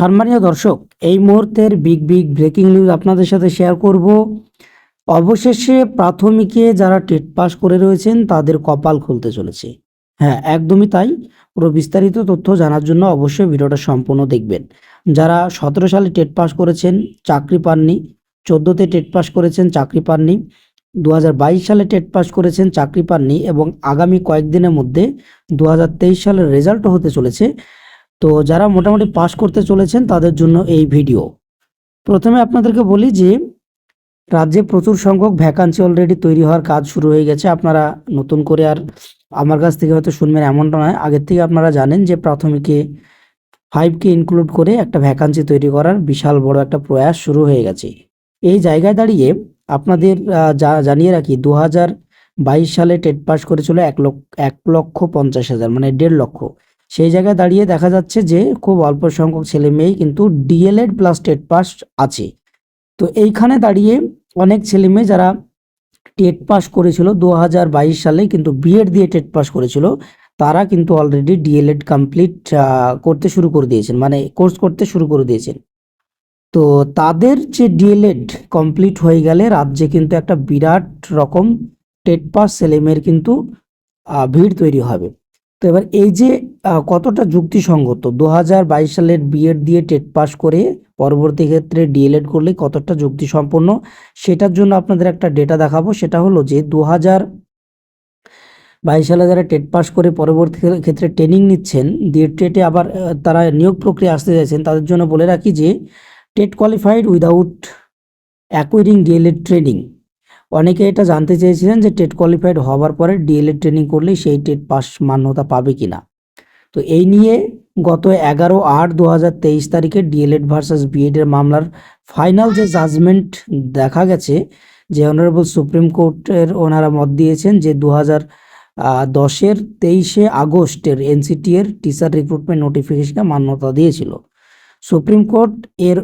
সম্মানীয় দর্শক, এই মুহূর্তের বিগ বিগ ব্রেকিং নিউজ আপনাদের সাথে শেয়ার করব। অবশেষে প্রাথমিকে যারা টেট পাস করে রয়েছেন, তাদের কপাল খুলতে চলেছে। হ্যাঁ একদমই তাই। পুরো বিস্তারিত তথ্য জানার জন্য অবশ্যই ভিডিওটা সম্পূর্ণ দেখবেন। যারা সতেরো সালে টেট পাস করেছেন, চাকরি পাননি, চোদ্দোতে টেট পাস করেছেন, চাকরি পাননি দু হাজার বাইশ সালে টেট পাস করেছেন, চাকরি পাননি এবং আগামী কয়েকদিনের মধ্যে দু হাজার তেইশ সালের রেজাল্টও হতে চলেছে। তো যারা মোটামুটি পাস করতে চলেছেন তাদের জন্য এই ভিডিও। প্রথমে আপনাদেরকে বলি যে, রাজ্যে প্রচুর সংখ্যক ভ্যাকান্সি অলরেডি তৈরি হওয়ার কাজ শুরু হয়ে গেছে। আপনারা নতুন করে আর আমার কাছ থেকে হয়তো শুনবেন এমনটা নয়। আগের থেকে আপনারা জানেন যে, প্রাথমিকে ফাইভকে ইনক্লুড করে একটা ভ্যাকান্সি তৈরি করার বিশাল বড় একটা প্রয়াস শুরু হয়ে গেছে। এই জায়গায় দাঁড়িয়ে আপনাদের জানিয়ে রাখি দু হাজার বাইশ সালে টেট পাস করেছিল এক লক্ষ এক লক্ষ পঞ্চাশ হাজার মানে দেড় লক্ষ। সেই জায়গায় দাঁড়িয়ে দেখা যাচ্ছে যে খুব অল্প সংখ্যক ছেলে মেয়েই কিন্তু ডিএলএড প্লাস টেট পাস আছে। তো এইখানে দাঁড়িয়ে অনেক ছেলে মেয়ে যারা টেট পাস করেছিল দু হাজার বাইশ সালে কিন্তু বিএড দিয়ে টেট পাস করেছিল, তারা কিন্তু অলরেডি ডিএলএড কমপ্লিট করতে শুরু করে দিয়েছেন মানে কোর্স করতে শুরু করে দিয়েছেন। তো তাদের যে ডিএলএড কমপ্লিট হয়ে গেলে রাজ্যে কিন্তু একটা বিরাট রকম টেট পাস ছেলেমেয়ের কিন্তু ভিড় তৈরি হবে। তো এবার এই যে কতটা যুক্তিসঙ্গত? দু হাজার বাইশ সালের বিএড দিয়ে টেট পাস করে পরবর্তী ক্ষেত্রে ডিএলএড করলে কতটা যুক্তিসম্পন্ন? সেটার জন্য আপনাদের একটা ডেটা দেখাবো। সেটা হলো যে দু হাজার বাইশ সালে যারা টেট পাস করে পরবর্তী ক্ষেত্রে ট্রেনিং নিচ্ছেন, দিয়ে টেটে আবার তারা নিয়োগ প্রক্রিয়া আসতে চাইছেন, তাদের জন্য বলে রাখি যে, TET qualified without acquiring DElEd training. অনেকে এটা জানতে চেয়েছিলেন যে টেট কোয়ালিফাইড হওয়ার পরে ডিএলএড ট্রেনিং করলে সেই টেট পাস মান্যতা পাবে কিনা। তো এই নিয়ে গত এগারো আট দু হাজার তেইশ তারিখে ডিএলএড ভার্সাস বিএড এর মামলার ফাইনাল যে জাজমেন্ট দেখা গেছে, যে অনারেবল সুপ্রিম কোর্টের ওনারা মত দিয়েছেন যে দু হাজার দশের তেইশে আগস্টের এনসিটি এর টিচার রিক্রুটমেন্ট নোটিফিকেশনে মান্যতা দিয়েছিল। সুপ্রিম কোর্ট এর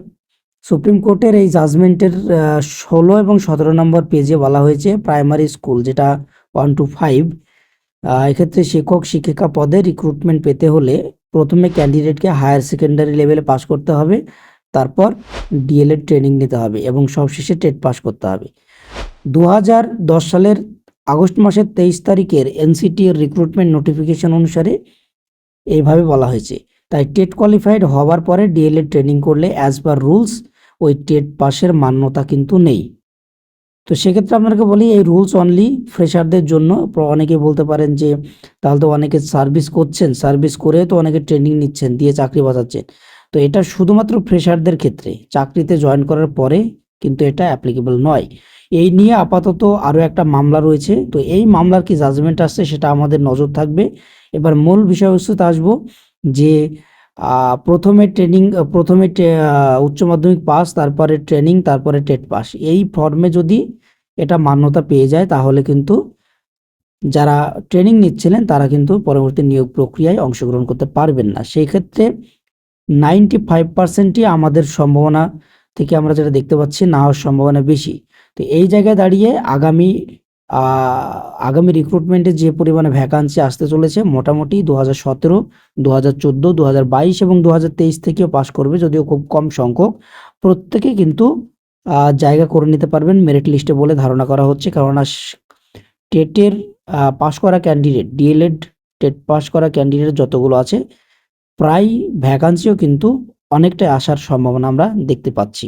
সুপ্রিম কোর্টের এই জাজমেন্টের ষোলো এবং সতেরো নম্বর পেজে বলা হয়েছে প্রাইমারি স্কুল যেটা ওয়ান টু ফাইভ এক্ষেত্রে শিক্ষক, শিক্ষিকা পদে রিক্রুটমেন্ট পেতে হলে প্রথমে ক্যান্ডিডেটকে হায়ার সেকেন্ডারি লেভেলে পাস করতে হবে, তারপর ডিএলএড ট্রেনিং নিতে হবে এবং সবশেষে টেট পাস করতে হবে। দু হাজার দশ সালের আগস্ট মাসের তেইশ তারিখের এনসিটি এর রিক্রুটমেন্ট নোটিফিকেশন অনুসারে এইভাবে বলা হয়েছে। তাই টেট কোয়ালিফাইড হওয়ার পরে ডিএলএড ট্রেনিং করলে অ্যাজ পার রুলস ওই টেট পাসের মান্যতা কিন্তু নেই। তো সেক্ষেত্রে আপনাকে বলি, এই রুলস অনলি ফ্রেশারদের জন্য। অনেকে বলতে পারেন যে, তাহলে তো অনেকে সার্ভিস করছেন, সার্ভিস করে তো অনেকে ট্রেনিং নিচ্ছেন, দিয়ে চাকরি বাজাচ্ছেন তো এটা শুধুমাত্র ফ্রেশারদের ক্ষেত্রে, চাকরিতে জয়েন করার পরে কিন্তু এটা অ্যাপ্লিকেবল নয়। এই নিয়ে আপাতত আরও একটা মামলা রয়েছে। তো এই মামলার কি জাজমেন্ট আসছে সেটা আমাদের নজর থাকবে। এবার মূল বিষয়বস্তুতে আসব যে প্রথমে ট্রেনিং প্রথমে উচ্চ মাধ্যমিক পাস তারপরে ট্রেনিং তারপরে টেট পাস এই ফর্মে যদি এটা মান্যতা পেয়ে যায়, তাহলে কিন্তু যারা ট্রেনিং নিচ্ছিলেন, তারা কিন্তু পরবর্তী নিয়োগ প্রক্রিয়ায় অংশগ্রহণ করতে পারবেন না। সেই ক্ষেত্রে নাইনটি ফাইভ পার্সেন্টই আমাদের সম্ভাবনা থেকে আমরা যেটা দেখতে পাচ্ছি, না হওয়ার সম্ভাবনা বেশি। তো এই জায়গায় দাঁড়িয়ে আগামী আগামী রিক্রুটমেন্টে যে পরিমাণে ভ্যাকান্সি আসতে চলেছে, মোটামুটি দু হাজার সতেরো দু হাজার চোদ্দ দু হাজার বাইশ এবং দু হাজার তেইশ থেকেও পাশ করবে, যদিও খুব কম সংখ্যক। প্রত্যেকে কিন্তু জায়গা করে নিতে পারবেন মেরিট লিস্টে বলে ধারণা করা হচ্ছে। কেননা টেটের পাশ করা ক্যান্ডিডেট ডিএলএড টেট পাশ করা ক্যান্ডিডেট যতগুলো আছে, প্রায় ভ্যাকান্সিও কিন্তু অনেকটাই আসার সম্ভাবনা আমরা দেখতে পাচ্ছি।